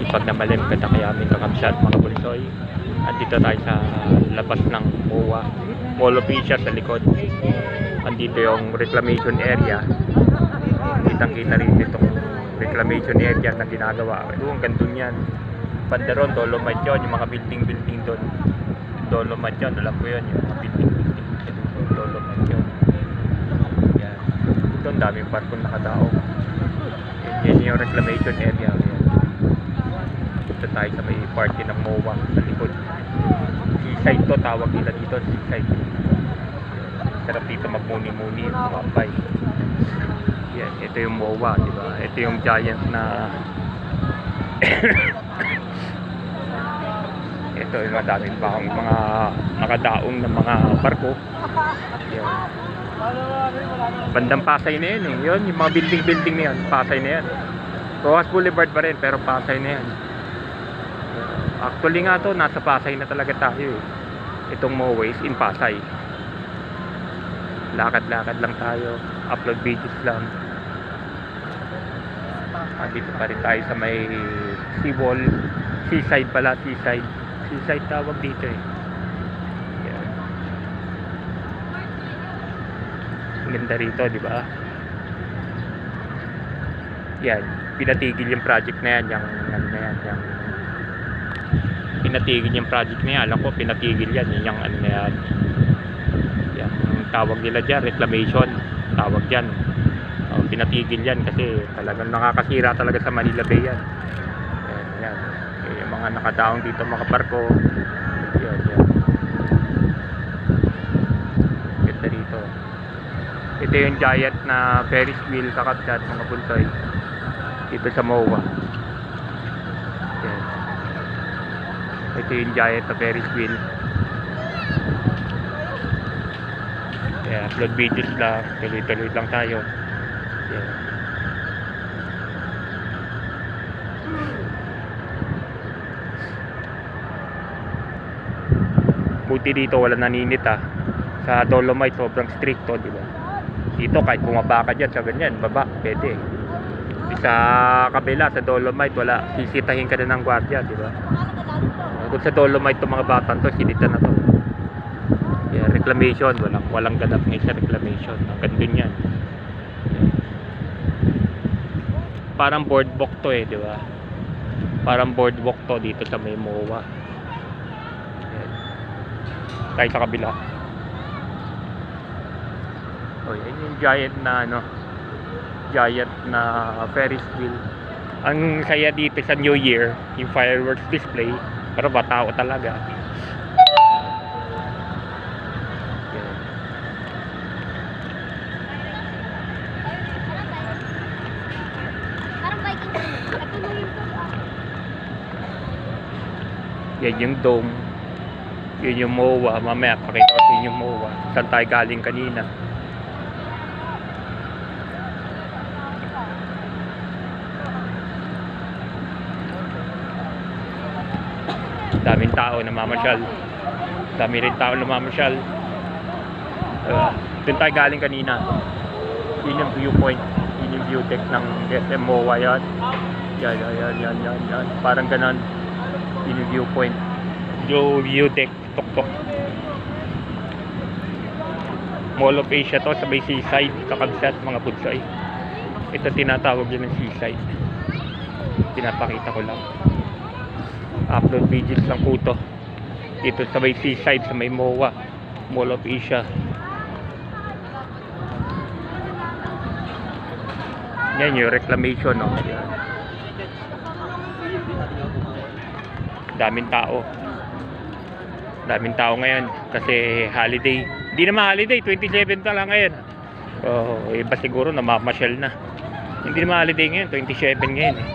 Ipag na malim kada kaya aming kakabsat mga bulsoy. Andito tayo sa labas ng MOA. Mall of Asia sa likod. Andito yung reclamation area. Kitang kita rin itong reclamation area na ginagawa. Doon, gandun yan. Banderon, Dolomite yun. Yung mga building-building doon. Dolomite yun. Alam ko yun. Yung mga building-building. Doon, Dolomite yun. Yan. Doon, daming parkong nakatao. Yan yung reclamation area. Punta tayo sa may party ng MOA sa likod. Seaside to, tawag nila dito. Seaside. Sarap dito magmuni-muni, tumambay. Yan, ito yung MOA, di ba? Ito yung giant na ito yung madaming bakang mga nakadaong na mga barko. Yan. Bandang Pasay na yun eh. Yun, yung mga building-building na yun, Pasay na yan. Rojas Boulevard pa rin, pero Pasay na yan. Actually nga to, nasa Pasay na talaga tayo eh. Itong Moways in Pasay. Lakad-lakad lang tayo. Upload videos lang. Andito pa rin tayo sa may seawall. Seaside pala, seaside. Seaside tawag dito eh. Yan. Ganda rito, di ba? Yan. Pinatigil yung project na yan. Yung, ano na yan, yung pinatigil yung project na yan. Alam ko, pinatigil yan. Yung, ano yan. Yung tawag nila dyan, reclamation. Tawag dyan. Oh, pinatigil yan kasi talagang nakakasira talaga sa Manila Bay yan. Yan, yan. Eh, Yung mga nakadaong dito mga barko. Yan, yan. Ganda rito. Ito yung giant na Ferris wheel kakabsat mga bulsoy. Dito sa MOA. Yan. Ito yung giant na Ferris wheel. Yeah, upload videos lang. Tuloy-tuloy lang tayo. Yan. Buti dito wala naninit ah. Sa Dolomite sobrang stricto, di ba? Dito kahit bumaba ka dyan sa ganyan, baba, pwede. Sa kabila, sa Dolomite, wala. Sisitahin ka na ng gwardiya, di ba? Kung sa Dolomite itong mga batang to, sinita na to. Yeah, reclamation, walang, walang ganap ngayon sa reclamation. Ang gandun yan. Parang boardwalk to eh, di ba? Parang boardwalk to dito sa may MOA. Yan. Tayo sa kabila. Oh, yan yung giant na ano, giant na Ferris wheel. Ang saya dito sa New Year, yung fireworks display, pero ba tao talaga. Yan. Yung dome. Yun yung MOA. Mamaya pakita ko yung MOA. Saan tayo galing kanina. Daming tao na mamasyal. Dami rin tao na mamasyal. Uh, doon tayo galing kanina. Yun yung viewpoint. Yun yung view deck ng SM MOA yan. Yan, yan, yan, yan, yan, yan. Parang ganon. Yun yung viewpoint. Yung view deck, tok-tok. Mall of Asia to sa may seaside, kakabsat mga budsoy. Ito tinatawag yun ng seaside. Pinapakita ko lang. Upload videos lang po to. Dito sa may seaside, sa may MOA, Mall of Asia. Yan yung reclamation, no? Daming tao daming tao ngayon kasi holiday hindi naman holiday 27 na lang ngayon oh, iba siguro namamasyal na hindi naman holiday ngayon 27 ngayon eh.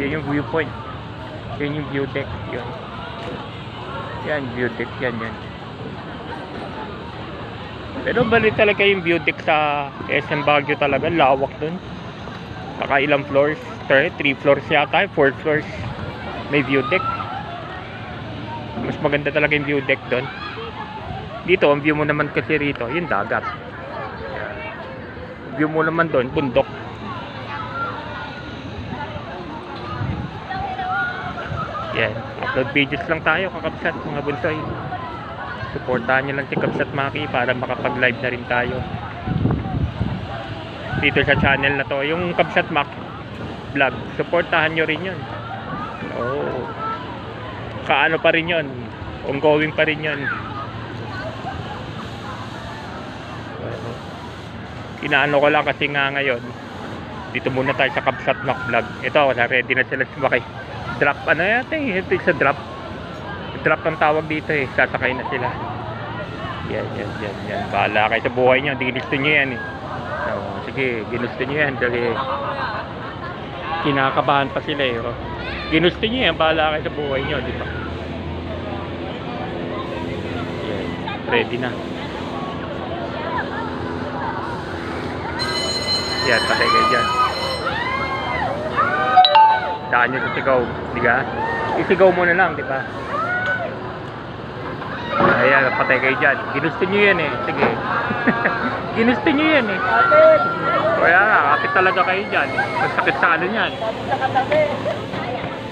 Yun yung viewpoint yun yung view deck yun yan view deck yan yan pero balik talaga yung view deck sa SM Baguio talaga lawak dun saka ilang floors structure, 3 floors yata, 4 floors. May view deck. Mas maganda talaga yung view deck doon. Dito, ang view mo naman kasi rito, yung dagat. View mo naman doon, bundok. Yan, upload videos lang tayo, kakabsat mga bunsoy. Supportahan nyo lang si Kabsat Maki para makapag-live na rin tayo. Dito sa channel na to, yung Kabsat Mak vlog, supportahan nyo rin yun. Oo. Kaano pa rin yun? Ongoing pa rin yun. Inaano ko lang kasi nga ngayon, dito muna tayo sa Kabsat Mak vlog. Ito, ready na sila sumakay. Drop, ano yata eh, ito sa drop. Drop ang tawag dito eh, sasakay na sila. Yan, yan, yan, yan. Bahala kayo sa buhay nyo, hindi ginusto nyo yan eh. So, sige, ginusto nyo yan dahil kinakabahan pa sila eh. Oh. Ginusto nyo yan, bahala kayo sa buhay nyo, di ba? Yan, ready na. Yan, patay kayo dyan. Daan nyo sa sigaw, di ba? Isigaw mo na lang, di ba? Ayan, patay kayo dyan. Ginusto nyo yan eh. Sige. Ginusto nyo yan eh. Kaya nga, kapit talaga kayo dyan. Masakit sa ano yan.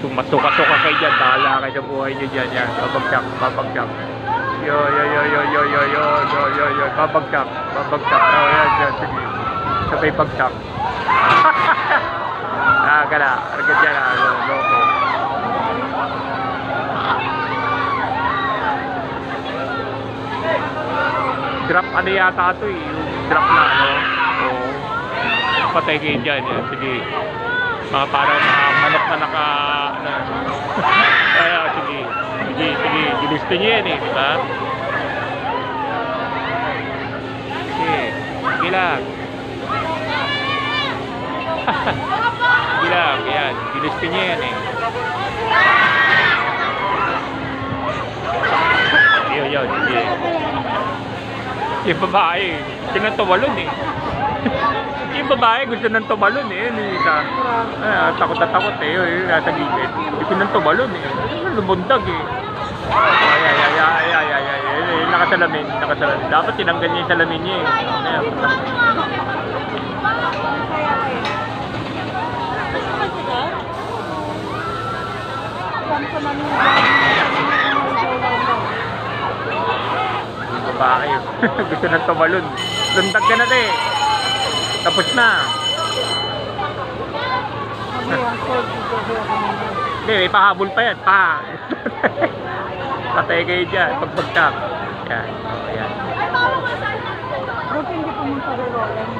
Sumasuka-suka kayo dyan. Bahala kayo sa buhay nyo dyan. Yan. Babagsak, babagsak. Yo, yo, yo, yo, yo, yo, yo, yo, yo, yo. Babagsak, babagsak. Oh, yan, yan. Sige. Sabay bagsak. Ah, lo- loko. drop ano yata ito eh yung drop na ano oo. Patay kayo dyan yan sige. Mga parang mga manok na naka ano kaya sige. Sige sige ginusto nyo yan eh di ba? Sige sige lang bilang. Ayan, Gillespie niya yan eh. Yun, yun, sige. Yung babae, gusto nang tumalon eh. yung babae, gusto nang tumalon eh. Yun, yun, ah, takot na takot eh. Yun, nasa gilid. Gusto nang tumalon eh. Lumundag eh. Ay, ay, ay, ay, ay, ay, ay, ay, nakasalamin, nakasalamin. Dapat tinanggal niya yung salamin niya eh. Ayan. Yung babae. gusto nang tumalon. Lundag ka na de. Tapos na. Hindi, may pahabol pa yan. Pa. Patay kayo dyan. Pagbagtak. Yan. O, yan. Buti hindi pumunta rin Roland.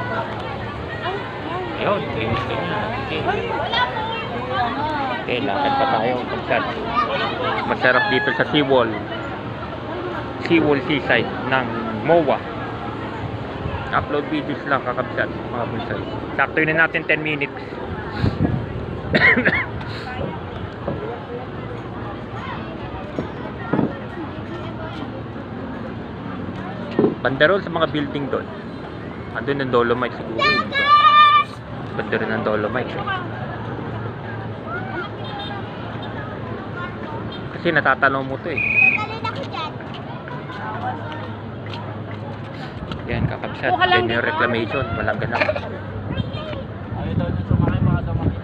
Yun, linis ka niya. Okay. Wala po. Okay, lakad pa tayo. Pagkat masarap dito sa seawall. Seawall seaside ng MOA. Upload videos lang kakabsat mga bulsay. Sakto na natin 10 minutes. Banderol sa mga building doon. Andun ng Dolomite siguro. yun. Banderol ng Dolomite. Eh. Kasi natatanaw mo to eh. Yan, kakabsat. Yan yung reclamation. Walang ganap. Ayaw daw niya sumakay mga sumakay.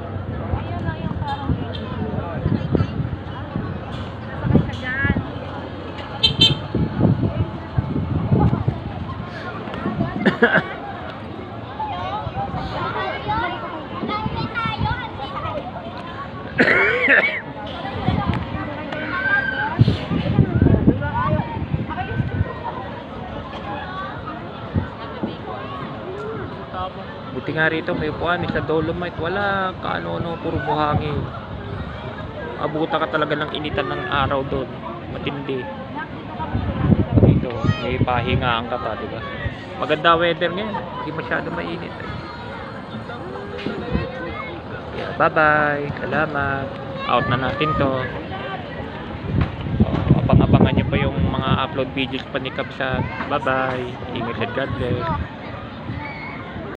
Ha ha. Buti nga rito may upuan sa Dolomite. Wala kaano-ano, puro buhangin. Abuta ka talaga ng initan ng araw doon. Matindi. Dito, may pahingaan ka pa, di ba? Maganda weather ngayon. Hindi masyado mainit. Yeah, bye-bye. Salamat. Out na natin to. Abang-abangan nyo pa yung mga upload videos pa ni Kapsat. Bye-bye. Ingat at God bless.